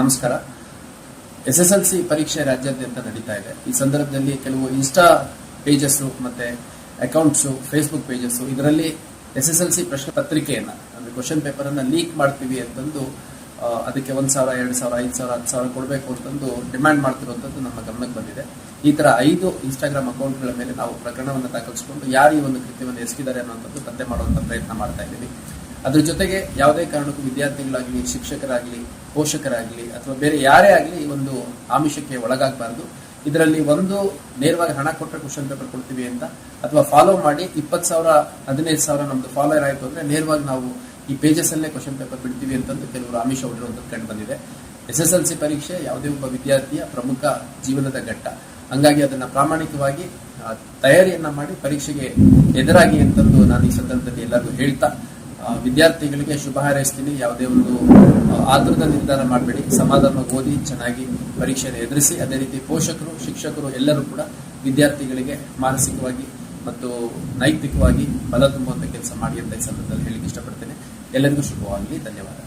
ನಮಸ್ಕಾರ. S S L C ಪರೀಕ್ಷೆ ರಾಜ್ಯಾದ್ಯಂತ ನಡೀತಾ ಇದೆ. ಈ ಸಂದರ್ಭದಲ್ಲಿ ಕೆಲವು ಇನ್ಸ್ಟಾ ಪೇಜಸ್ ಮತ್ತೆ ಅಕೌಂಟ್ಸ್, ಫೇಸ್ಬುಕ್ ಪೇಜಸ್ಸು, ಇದರಲ್ಲಿ ಎಸ್ ಎಸ್ ಎಲ್ ಸಿ ಪ್ರಶ್ನೆ ಪತ್ರಿಕೆಯನ್ನ, ಅಂದ್ರೆ ಕ್ವಶನ್ ಪೇಪರ್ ಅನ್ನ ಲೀಕ್ ಮಾಡ್ತೀವಿ ಅಂತಂದು ಅದಕ್ಕೆ ಒಂದ್ ಸಾವಿರ, ಎರಡು ಸಾವಿರ, ಐದು ಸಾವಿರ, ಹತ್ತು ಸಾವಿರ ಕೊಡಬೇಕು ಅಂತಂದು ಡಿಮ್ಯಾಂಡ್ ಮಾಡ್ತಿರುವಂತದ್ದು ನಮ್ಮ ಗಮನಕ್ಕೆ ಬಂದಿದೆ. ಈ ತರ ಐದು ಇನ್ಸ್ಟಾಗ್ರಾಮ್ ಅಕೌಂಟ್ಗಳ ಮೇಲೆ ನಾವು ಪ್ರಕರಣವನ್ನು ದಾಖಲಿಸಿಕೊಂಡು ಯಾರು ಈ ಒಂದು ಕೃತ್ಯವನ್ನು ಎಸಗಿದ್ದಾರೆ ಅನ್ನುವಂಥದ್ದು ಪತ್ತೆ ಮಾಡುವಂತ ಪ್ರಯತ್ನ ಮಾಡ್ತಾ ಇದ್ದೀವಿ. ಅದ್ರ ಜೊತೆಗೆ ಯಾವುದೇ ಕಾರಣಕ್ಕೂ ವಿದ್ಯಾರ್ಥಿಗಳಾಗ್ಲಿ, ಶಿಕ್ಷಕರಾಗಲಿ, ಪೋಷಕರಾಗಲಿ ಅಥವಾ ಬೇರೆ ಯಾರೇ ಆಗಲಿ ಒಂದು ಆಮಿಷಕ್ಕೆ ಒಳಗಾಗಬಾರ್ದು. ಇದರಲ್ಲಿ ಒಂದು ನೇರವಾಗಿ ಹಣ ಕೊಟ್ಟರೆ ಕ್ವಶನ್ ಪೇಪರ್ ಕೊಡ್ತೀವಿ ಅಂತ ಅಥವಾ ಫಾಲೋ ಮಾಡಿ ಇಪ್ಪತ್ತು ಸಾವಿರ, ಹದಿನೈದು ಸಾವಿರ ನಮ್ದು ಫಾಲೋಯರ್ ಆಯಿತು ಅಂದ್ರೆ ನೇರವಾಗಿ ನಾವು ಈ ಪೇಜಸ್ ಅಲ್ಲೇ ಕ್ವಶನ್ ಪೇಪರ್ ಬಿಡ್ತೀವಿ ಅಂತಂದು ಕೆಲವರು ಆಮಿಷ ಹೊಡಿರುವಂತದ್ದು ಕಂಡು ಬಂದಿದೆ. ಎಸ್ ಎಸ್ ಎಲ್ ಸಿ ಪರೀಕ್ಷೆ ಯಾವುದೇ ಒಬ್ಬ ವಿದ್ಯಾರ್ಥಿಯ ಪ್ರಮುಖ ಜೀವನದ ಘಟ್ಟ. ಹಂಗಾಗಿ ಅದನ್ನ ಪ್ರಾಮಾಣಿಕವಾಗಿ ತಯಾರಿಯನ್ನ ಮಾಡಿ ಪರೀಕ್ಷೆಗೆ ಎದುರಾಗಿ ಅಂತಂದು ನಾನು ಈ ಸಂದರ್ಭದಲ್ಲಿ ಎಲ್ಲರಿಗೂ ಹೇಳ್ತಾ ವಿದ್ಯಾರ್ಥಿಗಳಿಗೆ ಶುಭ ಹಾರೈಸ್ತೀನಿ. ಯಾವುದೇ ಒಂದು ಆತುರದ ನಿರ್ಧಾರ ಮಾಡಬೇಡಿ. ಸಮಾಧಾನ ಓದಿ, ಚೆನ್ನಾಗಿ ಪರೀಕ್ಷೆಯನ್ನು ಎದುರಿಸಿ, ಅದೇ ರೀತಿ ಪೋಷಕರು, ಶಿಕ್ಷಕರು ಎಲ್ಲರೂ ಕೂಡ ವಿದ್ಯಾರ್ಥಿಗಳಿಗೆ ಮಾನಸಿಕವಾಗಿ ಮತ್ತು ನೈತಿಕವಾಗಿ ಬಲ ತುಂಬುವಂತ ಕೆಲಸ ಮಾಡಿ ಅಂತ ಈ ಸಂದರ್ಭದಲ್ಲಿ ಹೇಳಿಕ್ಕೆ ಇಷ್ಟಪಡ್ತೇನೆ. ಎಲ್ಲರಿಗೂ ಶುಭವಾಗಲಿ. ಧನ್ಯವಾದ.